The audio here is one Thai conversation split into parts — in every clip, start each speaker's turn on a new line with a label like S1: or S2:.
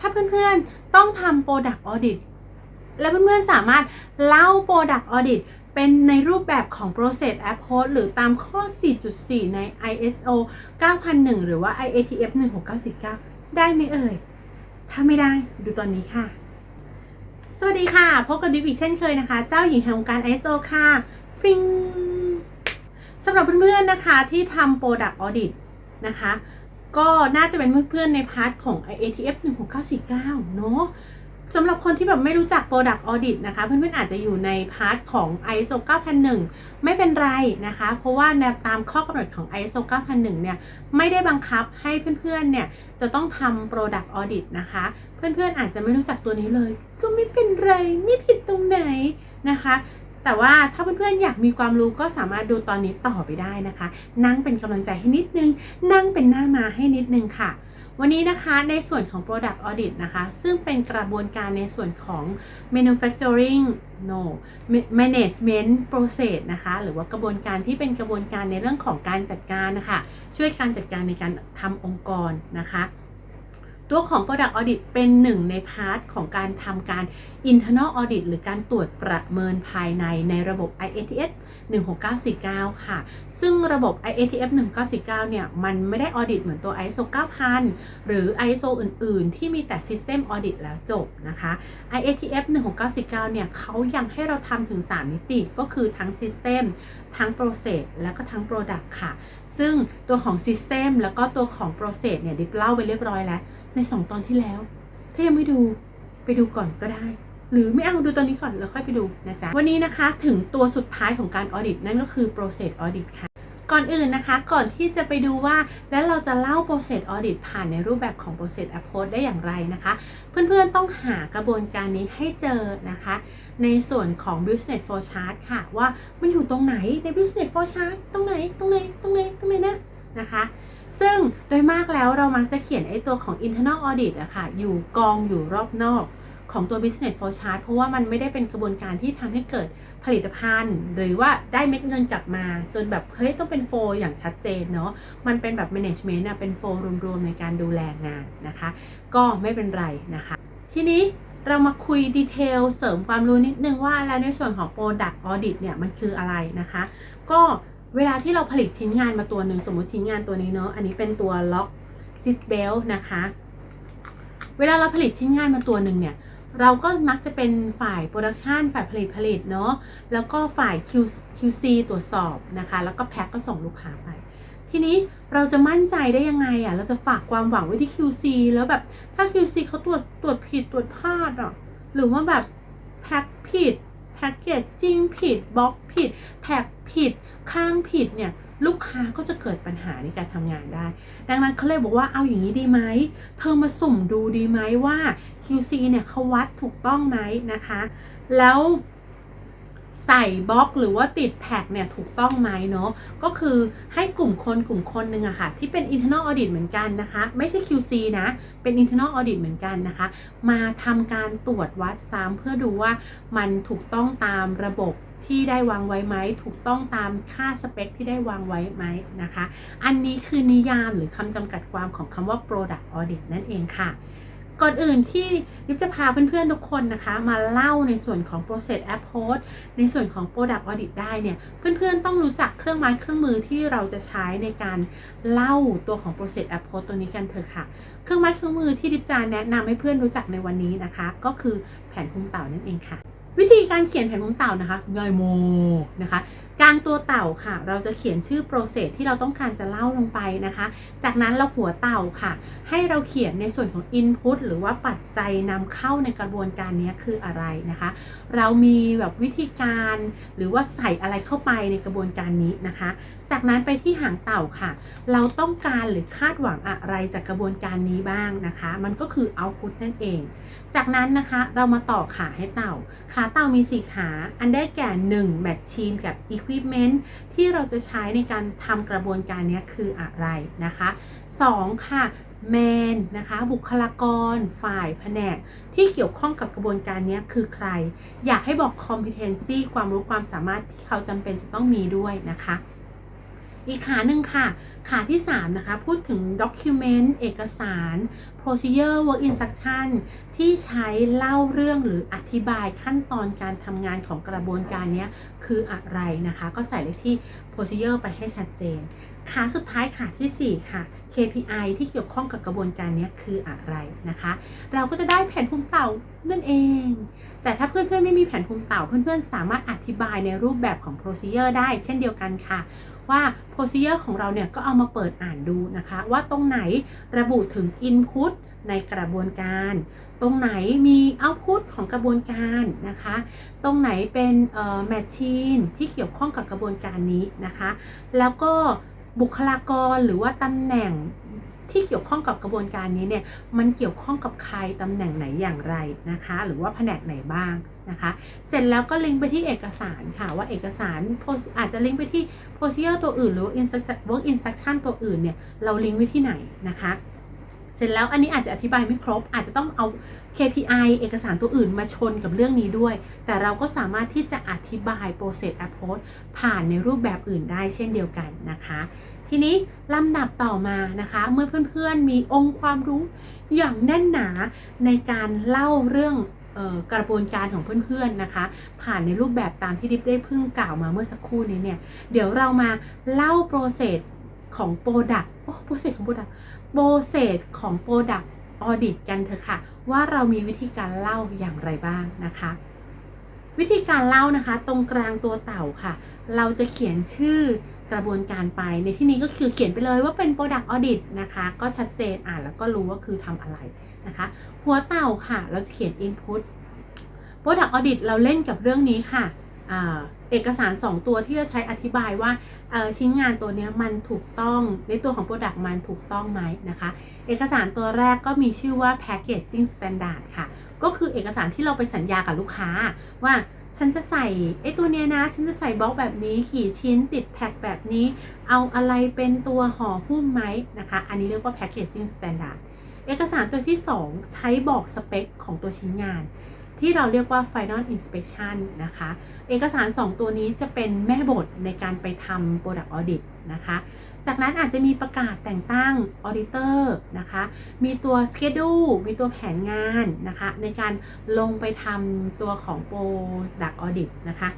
S1: ถ้าเพื่อนๆต้องทำ Product Audit และเพื่อนๆสามารถเล่า Product Audit เป็นในรูปแบบของ Process Approach หรือตามข้อ 4.4 ใน ISO 9001 หรือว่า IATF 16949 ได้ไหมเอ่ย ถ้าไม่ได้ดูตอนนี้ค่ะ สวัสดีค่ะ พบกับดิวอีกเช่นเคยนะคะ เจ้าหญิงแห่งวงการ ISO ค่ะฟิงสำหรับเพื่อนๆนะคะที่ทำ Product Audit นะคะ ก็น่าจะเป็นเพื่อนๆในพาร์ทของ IATF 16949เนาะสำหรับคนที่แบบไม่รู้จัก Product Audit นะคะ เพื่อนๆอาจจะอยู่ในพาร์ทของ ISO 9001 ไม่เป็นไรนะคะ เพราะว่าแนวตามข้อกำหนดของ ISO 9001 เนี่ย ไม่ได้บังคับให้เพื่อนๆ เนี่ย จะต้องทำ Product Audit นะคะ เพื่อนๆ อาจจะไม่รู้จักตัวนี้เลย ก็ไม่เป็นไร ไม่ผิดตรงไหนนะคะ แต่ว่าถ้าเพื่อนๆอยากมีความรู้ก็สามารถดูตอนนี้ต่อไปได้นะคะ นั่งเป็นกำลังใจให้นิดนึง นั่งเป็นหน้ามาให้นิดนึงค่ะวันนี้นะคะในส่วนของ Product Audit นะคะ ซึ่งเป็นกระบวนการในส่วนของ Manufacturing no Management Process นะคะ หรือว่ากระบวนการที่เป็นกระบวนการในเรื่องของการจัดการนะคะ ช่วยการจัดการในการทำองค์กรนะคะ ตัวของ Product Audit เป็นหนึ่งในพาร์ทของการทำการ Internal Audit หรือการตรวจประเมินภายในในระบบ IATF 16949 ค่ะ ซึ่งระบบ IATF 1949 เนี่ย มันไม่ได้ Audit เหมือนตัว ISO 9000 หรือ ISO อื่น ๆ ที่มีแต่ System Audit แล้วจบนะคะ IATF 1699เนี่ยเขายังให้เราทำถึง 3 มิติก็คือทั้ง System ทั้ง Process แล้วก็ทั้ง Product ค่ะ ซึ่งตัวของ System แล้วก็ตัวของ Process เนี่ยดิบเล่าไปเรียบร้อยแล้ว ใน 2 ตอนที่แล้ว ถ้ายังไม่ดูไปดูก่อนก็ได้ หรือไม่เอาดูตอนนี้ก่อนแล้วค่อยไปดูนะจ๊ะ วันนี้นะคะถึงตัวสุดท้ายของการออเดตนั่นก็คือ Process Audit ค่ะ ก่อนอื่นนะคะ ก่อนที่จะไปดูว่า แล้วเราจะเล่า process audit ผ่านในรูปแบบของ process approach ได้อย่างไรนะคะ เพื่อนๆต้องหากระบวนการนี้ให้เจอนะคะ ในส่วนของ business flow chart ค่ะ ว่ามันอยู่ตรงไหนใน business flow chart ตรงไหนตรงไหนตรงไหนตรงไหนนะนะคะซึ่งโดยมากแล้วเรามักจะเขียนไอ้ตัวของ internal audit อะค่ะ อยู่กองอยู่รอบนอก ของตัว business flow chart เพราะว่ามันไม่ได้เป็นกระบวนการที่ทำให้เกิดผลิตภัณฑ์ หรือว่าได้เม็ดเงินกลับมา จนแบบเฮ้ยต้องเป็นโฟอย่างชัดเจนเนาะมันเป็นแบบ management อะเป็นโฟรวมๆในการดูแลงานนะคะ ก็ไม่เป็นไรนะคะ ทีนี้เรามาคุยดีเทลเสริมความรู้นิดนึงว่าแล้วในส่วนของ Product Audit เนี่ยมันคืออะไรนะคะ ก็เวลาที่เราผลิตชิ้นงานมาตัวหนึ่งสมมติชิ้นงานตัวนี้เนาะอันนี้เป็นตัวล็อกซิสเบลนะคะ เวลาเราผลิตชิ้นงานมาตัวหนึ่งเนี่ย เราก็มักจะเป็นฝ่ายโปรดักชันฝ่ายผลิตผลิตเนาะแล้วก็ฝ่าย Q QC ตรวจสอบนะคะ แล้วก็แพ็คก็ส่งลูกค้าไป ทีนี้เราจะมั่นใจได้ยังไงอะ่ะเราจะฝากความหวังไว้ที่ QC แล้วแบบถ้า QC เขาตรวจตรวจผิดตรวจพลาดอะหรือว่าแบบแพ็คผิดแพ็กเกจจิ้งผิดบล็อกผิด แท็กผิดข้างผิดเนี่ย ลูกค้าก็จะเกิดปัญหาในการทำงานได้ ดังนั้นเขาเลยบอกว่าเอาอย่างนี้ดีไหม เธอมาสุ่มดูดีไหมว่า QC เนี่ยเขาวัดถูกต้องไหมนะคะ แล้วใส่บล็อกหรือว่าติดแท็กเนี่ยถูกต้องไหมเนาะก็คือให้กลุ่มคนกลุ่มคนหนึ่งอะค่ะ ที่เป็น internal audit เหมือนกันนะคะ ไม่ใช่ QC นะ เป็น internal audit เหมือนกันนะคะ มาทำการตรวจวัดซ้ำเพื่อดูว่ามันถูกต้องตามระบบ ที่ได้วางไว้ไหมถูกต้องตามค่าสเปคที่ได้วางไว้ไหมนะคะ อันนี้คือนิยามหรือคำจำกัดความของคำว่า product audit นั่นเองค่ะก่อนอื่นที่ยิบจะพาเพื่อนๆทุกคนนะคะ มาเล่าในส่วนของ process approach ในส่วนของ product audit ได้เนี่ย เพื่อนๆต้องรู้จักเครื่องไม้เครื่องมือที่เราจะใช้ในการเล่าตัวของ process approach ตัวนี้กันเถอะค่ะ เครื่องไม้เครื่องมือที่ดิจาแนะนำให้เพื่อนรู้จักในวันนี้นะคะ ก็คือแผนภูมิเต่านั่นเองค่ะ วิธีการเขียนแผนภูมิเต่านะคะง่ายโมกนะคะางตัวเต่าค่ะ เราจะเขียนชื่อ process ที่เราต้องการจะเล่าลงไปนะคะ จากนั้นเราหัวเต่าค่ะ ให้เราเขียนในส่วนของ input หรือว่าปัจจัยนำเข้าในกระบวนการนี้คืออะไรนะคะ เรามีแบบวิธีการหรือว่าใส่อะไรเข้าไปในกระบวนการนี้นะคะ จากนั้นไปที่หางเต่าค่ะ เราต้องการหรือคาดหวังอะไรจากกระบวนการนี้บ้างนะคะ มันก็คือ output นั่นเอง จากนั้นนะคะเรามาต่อขาให้เต่า ขาเต่ามี4ขา อันได้แก่1 machine กับ equipment ที่เราจะใช้ในการทำกระบวนการนี้คืออะไรนะคะ 2 ค่ะ man นะคะ บุคลากร ฝ่ายแผนก ที่เกี่ยวข้องกับกระบวนการนี้คือใคร อยากให้บอก competency ความรู้ความสามารถที่เขาจำเป็นจะต้องมีด้วยนะคะ อีกขาหนึ่งค่ะ ขาที่ 3 นะคะ พูดถึง document เอกสาร procedure work instruction ที่ใช้เล่าเรื่องหรืออธิบายขั้นตอนการทำงานของกระบวนการนี้คืออะไรนะคะ ก็ใส่เลขที่ procedure ไปให้ชัดเจน ขาสุดท้ายขาที่ 4 ค่ะ KPI ที่เกี่ยวข้องกับกระบวนการนี้คืออะไรนะคะ เราก็จะได้แผนภูมิเต่านั่นเอง แต่ถ้าเพื่อนๆไม่มีแผนภูมิเต่าเพื่อนๆ สามารถอธิบายในรูปแบบของ procedure ได้เช่นเดียวกันค่ะ ว่า p r o c e d u r ของเราเนี่ยก็เอามาเปิดอ่านดูนะคะ ว่าตรงไหนระบุถึง input ในกระบวนการ ตรงไหนมี output ของกระบวนการนะคะ ตรงไหนเป็นเอ่อ machine ที่เกี่ยวข้องกับกระบวนการนี้นะคะ แล้วก็บุคลากรหรือว่าตำแหน่ง ที่เกี่ยวข้องกับกระบวนการนี้เนี่ยมันเกี่ยวข้องกับใครตำแหน่งไหนอย่างไรนะคะ หรือว่าแผนกไหนบ้างนะคะ เสร็จแล้วก็ลิงก์ไปที่เอกสารค่ะว่าเอกสารอาจจะลิงก์ไปที่โพสเชียตัวอื่น หรือ work instruction ตัวอื่นเนี่ยเราลิงก์ไว้ที่ไหนนะคะ เสร็จแล้วอันนี้อาจจะอธิบายไม่ครบ อาจจะต้องเอา KPI เอกสารตัวอื่นมาชนกับเรื่องนี้ด้วย แต่เราก็สามารถที่จะอธิบาย process approach ผ่านในรูปแบบอื่นได้เช่นเดียวกันนะคะ ทีนี้ลำดับต่อมานะคะ เมื่อเพื่อนๆมีองค์ความรู้อย่างแน่นหนาในการเล่าเรื่องออกระบวนการของเพื่อนๆนะคะ ผ่านในรูปแบบตามที่ดิฟได้เพิ่งกล่าวมาเมื่อสักครู่นี้เนี่ย เดี๋ยวเรามาเล่าโปรเซสของ Product โอ้โปรเซสของ Product โปรเซสของ Product Audit กันเถอะค่ะ ว่าเรามีวิธีการเล่าอย่างไรบ้างนะคะ วิธีการเล่านะคะ ตรงกลางตัวเต่าค่ะ เราจะเขียนชื่อกระบวนการไปในที่นี้ก็คือเขียนไปเลยว่าเป็น Product Audit นะคะ ก็ชัดเจนอ่านแล้วก็รู้ว่าคือทำอะไรนะคะ หัวเต่าค่ะ เราจะเขียน Input Product Audit เราเล่นกับเรื่องนี้ค่ะ เอกสาร 2 ตัวที่จะใช้อธิบายว่าชิ้นงานตัวนี้มันถูกต้องในตัวของ Product มันถูกต้องไหมนะคะ เอกสารตัวแรกก็มีชื่อว่า Packaging Standard ค่ะ ก็คือเอกสารที่เราไปสัญญากับลูกค้าว่าฉันจะใส่ไอ้ตัวเนี้ยนะ ฉันจะใส่บล็อกแบบนี้กี่ชิ้นติดแท็กแบบนี้ เอาอะไรเป็นตัวห่อหุ้มไหมนะคะ อันนี้เรียกว่า Packaging Standard เอกสารตัวที่ 2 ใช้บอกสเปคของตัวชิ้นงาน ที่เราเรียกว่า Final Inspection นะคะ เอกสาร 2 ตัวนี้จะเป็นแม่บทในการไปทำ Product Audit นะคะ จากนั้นอาจจะมีประกาศแต่งตั้ง Auditor นะคะ มีตัว Schedule มีตัวแผนงานนะคะ ในการลงไปทำตัวของ Product Audit นะคะ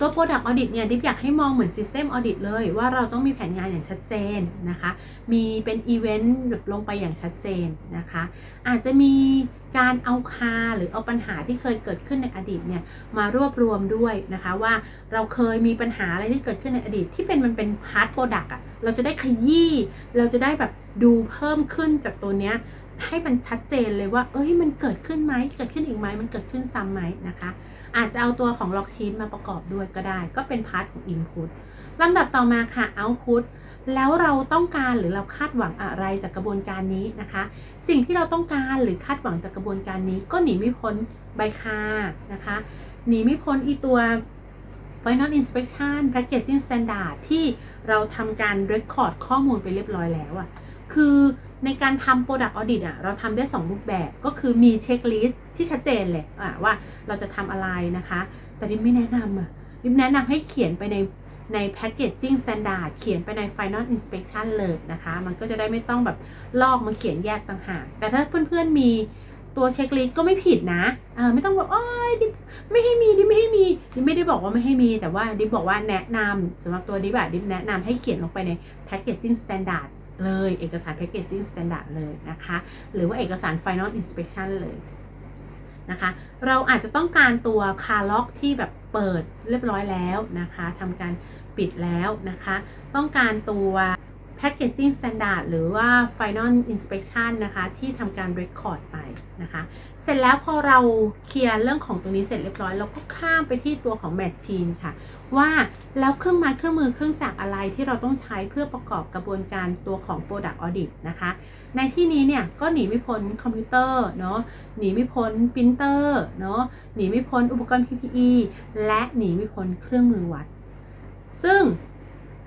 S1: ตัว Product Audit เนี่ยดิฟอยากให้มองเหมือน System Audit เลยว่าเราต้องมีแผนงานอย่างชัดเจนนะคะ มีเป็นอีเวนต์ลงไปอย่างชัดเจนนะคะ อาจจะมีการเอาคาหรือเอาปัญหาที่เคยเกิดขึ้นในอดีตเนี่ยมารวบรวมด้วยนะคะว่าเราเคยมีปัญหาอะไรที่เกิดขึ้นในอดีต ที่เป็นมันเป็นพาร์ทโปรดักต์อะเราจะได้ขยี้เราจะได้แบบดูเพิ่มขึ้นจากตัวเนี้ยให้มันชัดเจนเลยว่า เอ้ยมันเกิดขึ้นไหมเกิดขึ้นอีกไหมมันเกิดขึ้นซ้ำไหมนะคะ อาจจะเอาตัวของล็อกชีตมาประกอบด้วยก็ได้ ก็เป็นพาร์ทของ Input ลำดับต่อมาค่ะ Output แล้วเราต้องการหรือเราคาดหวังอะไรจากกระบวนการนี้นะคะ สิ่งที่เราต้องการหรือคาดหวังจากกระบวนการนี้ ก็หนีไม่พ้นใบคานะคะหนีไม่พ้นอีตัว Final Inspection Packaging Standard ที่เราทำการ Record ข้อมูลไปเรียบร้อยแล้วอะคือ ในการทำ Product Audit อะเราทำได้ 2 รูปแบบก็คือมีเช็คลิสต์ที่ชัดเจนเลยว่าเราจะทำอะไรนะคะ แต่ดิมไม่แนะนำอะดิมแนะนำให้เขียนไปในใน packaging standard เขียนไปใน final inspection เลยนะคะ มันก็จะได้ไม่ต้องแบบลอกมาเขียนแยกต่างหาก แต่ถ้าเพื่อนๆมีตัวเช็คลิสต์ก็ไม่ผิดนะเออไม่ต้องบอกโอ้ยดิไม่ให้มีดิไม่ให้มีดิไม่ได้บอกว่าไม่ให้มีแต่ว่าดิบอกว่าแนะนำสำหรับตัวดิบอะดิแนะนำให้เขียนลงไปใน packaging standard เลย เอกสาร packaging standard เลยนะคะ หรือว่าเอกสาร final inspection เลยนะคะ เราอาจจะต้องการตัวคาล็อกที่แบบเปิดเรียบร้อยแล้วนะคะทำการปิดแล้วนะคะ ต้องการตัว packaging standard หรือว่า final inspection นะคะที่ทำการ record ไปนะคะ เสร็จแล้วพอเราเคลียร์เรื่องของตรงนี้เสร็จเรียบร้อย เราก็ข้ามไปที่ตัวของ machine ค่ะ ว่าแล้วเครื่องไม้เครื่องมือเครื่องจักรอะไรที่เราต้องใช้เพื่อประกอบกระบวนการตัวของ product audit นะคะ ในที่นี้เนี่ยก็หนีไม่พ้นคอมพิวเตอร์เนาะหนีไม่พ้นปรินเตอร์เนาะหนีไม่พ้นอุปกรณ์ PPE และหนีไม่พ้นเครื่องมือวัด ซึ่ง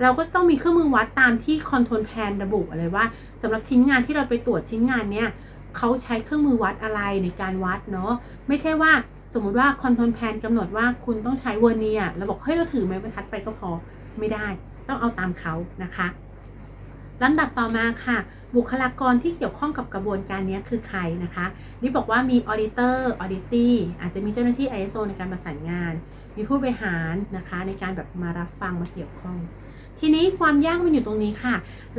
S1: เราก็ต้องมีเครื่องมือวัดตามที่คอนโทรลแพนระบุอะไรว่าสำหรับชิ้นงานที่เราไปตรวจชิ้นงานเนี่ยเขาใช้เครื่องมือวัดอะไรในการวัดเนาะไม่ใช่ว่า สมมุติว่าคอนโทรลแพนกำหนดว่าคุณต้องใช้เวอร์เนียร์เราบอกเฮ้ยเราถือไม้บรรทัดไปก็พอไม่ได้ ต้องเอาตามเขานะคะลำดับต่อมาค่ะ บุคลากรที่เกี่ยวข้องกับกระบวนการนี้คือใครนะคะนี่บอกว่ามีออดิเตอร์ออเดตี้อาจจะมีเจ้าหน้าที่ ISO ในการประสานงาน มีผู้บริหารนะคะในการแบบมารับฟังมาเกี่ยวข้อง ทีนี้ความยากมันอยู่ตรงนี้ค่ะ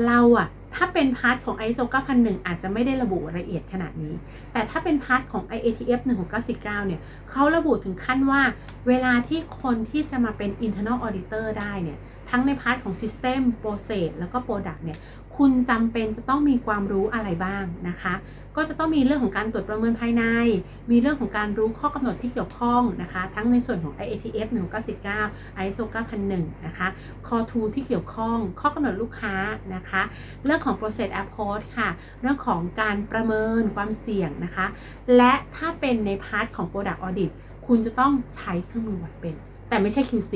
S1: เราอะ ถ้าเป็นพาร์ทของ ISO 9001 อาจจะไม่ได้ระบุรายละเอียดขนาดนี้ แต่ถ้าเป็นพาร์ทของ IATF 1699 เนี่ยเขาระบุถึงขั้นว่า เวลาที่คนที่จะมาเป็น internal auditor ได้เนี่ย ทั้งในพาร์ทของ system process แล้วก็ product เนี่ย คุณจำเป็นจะต้องมีความรู้อะไรบ้างนะคะ ก็จะต้องมีเรื่องของการตรวจประเมินภายใน มีเรื่องของการรู้ข้อกำหนดที่เกี่ยวข้องนะคะ ทั้งในส่วนของ IATF 1999 ISO 9001 นะคะ Core 2ที่เกี่ยวข้อง ข้อกำหนดลูกค้านะคะ เรื่องของ process approach ค่ะ เรื่องของการประเมินความเสี่ยงนะคะ และถ้าเป็นในพาร์ทของ product audit คุณจะต้องใช้เครื่องมือวัดเป็น แต่ไม่ใช่ QC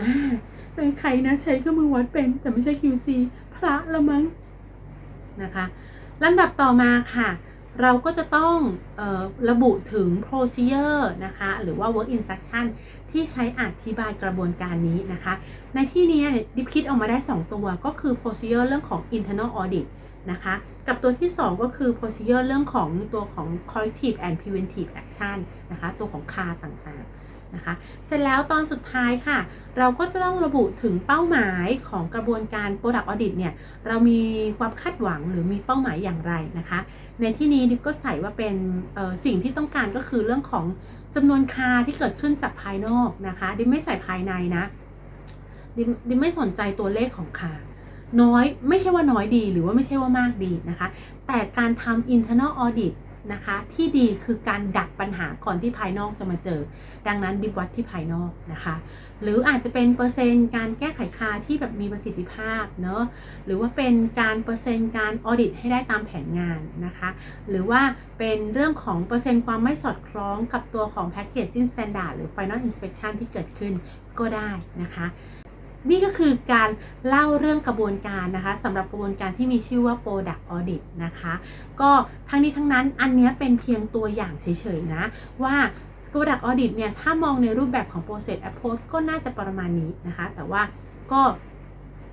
S1: อ่าเป็นใครนะใช้เครื่องมือวัดเป็นแต่ไม่ใช่ QC พระละมั้งนะคะลำดับต่อมาค่ะ เราก็จะต้องออระบุถึง procedure นะคะ หรือว่า work instruction ที่ใช้อธิบายกระบวนการนี้นะคะ ในที่นี้ดิบคิดออกมาได้ 2 ตัวก็คือ procedure เรื่องของ internal audit นะคะ กับตัวที่ 2 ก็คือ procedure เรื่องของตัวของ corrective and preventive action นะคะ ตัวของคาต่างๆ นะคะ เสร็จแล้วตอนสุดท้ายค่ะ เราก็จะต้องระบุถึงเป้าหมายของกระบวนการ product audit เนี่ย เรามีความคาดหวังหรือมีเป้าหมายอย่างไรนะคะ ในที่นี้ดิก็ใส่ว่าเป็นสิ่งที่ต้องการก็คือเรื่องของจำนวนคาที่เกิดขึ้นจากภายนอกนะคะดิไม่ใส่ภายในนะดิดิไม่สนใจตัวเลขของคาน้อยไม่ใช่ว่าน้อยดีหรือว่าไม่ใช่ว่ามากดีนะคะ แต่การทำ internal audit นะคะ ที่ดีคือการดักปัญหาก่อนที่ภายนอกจะมาเจอ ดังนั้นดิบวัดที่ภายนอกนะคะ หรืออาจจะเป็นเปอร์เซ็นต์การแก้ไขคาที่แบบมีประสิทธิภาพเนอะหรือว่าเป็นการเปอร์เซ็นต์การออดิตให้ได้ตามแผนงานนะคะ หรือว่าเป็นเรื่องของเปอร์เซ็นต์ความไม่สอดคล้องกับตัวของ Packaging Standard หรือ Final Inspection ที่เกิดขึ้นก็ได้นะคะ นี่ก็คือการเล่าเรื่องกระบวนการนะคะสำหรับกระบวนการที่มีชื่อว่า Product Audit นะคะ ก็ทั้งนี้ทั้งนั้นอันนี้เป็นเพียงตัวอย่างเฉยๆนะว่า Product Audit เนี่ยถ้ามองในรูปแบบของ Process Approach ก็น่าจะประมาณนี้นะคะ แต่ว่าก็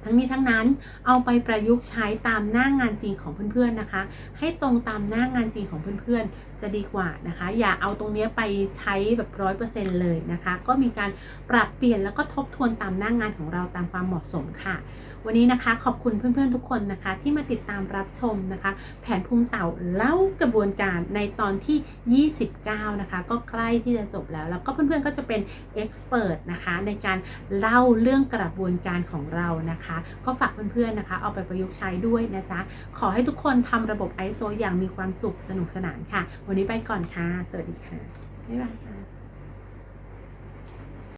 S1: ทั้งนี้ทั้งนั้นเอาไปประยุกต์ใช้ตามหน้างงานจริงของเพื่อนๆนะคะ ให้ตรงตามหน้างานจริงของเพื่อนๆ จะดีกว่านะคะ อย่าเอาตรงเนี้ยไปใช้แบบร้อยเปอร์เซ็นต์เลยนะคะ ก็มีการปรับเปลี่ยนแล้วก็ทบทวนตามหน้างานของเราตามความเหมาะสมค่ะ วันนี้นะคะขอบคุณเพื่อนๆทุกคนนะคะ ที่มาติดตามรับชมนะคะ แผนภูมิเต่าเล่ากระบวนการในตอนที่ 29 นะคะ ก็ใกล้ที่จะจบแล้ว แล้วก็เพื่อนๆก็จะเป็นเอ็กซ์เพรสนะคะในการเล่าเรื่องกระบวนการของเรานะคะ ก็ฝากเพื่อนๆนะคะ เอาไปประยุกต์ใช้ด้วยนะจ๊ะขอให้ทุกคนทำระบบ ISO อย่างมีความสุขสนุกสนานค่ะ วันนี้ไปก่อนค่ะ สวัสดีค่ะบ๊ายบาย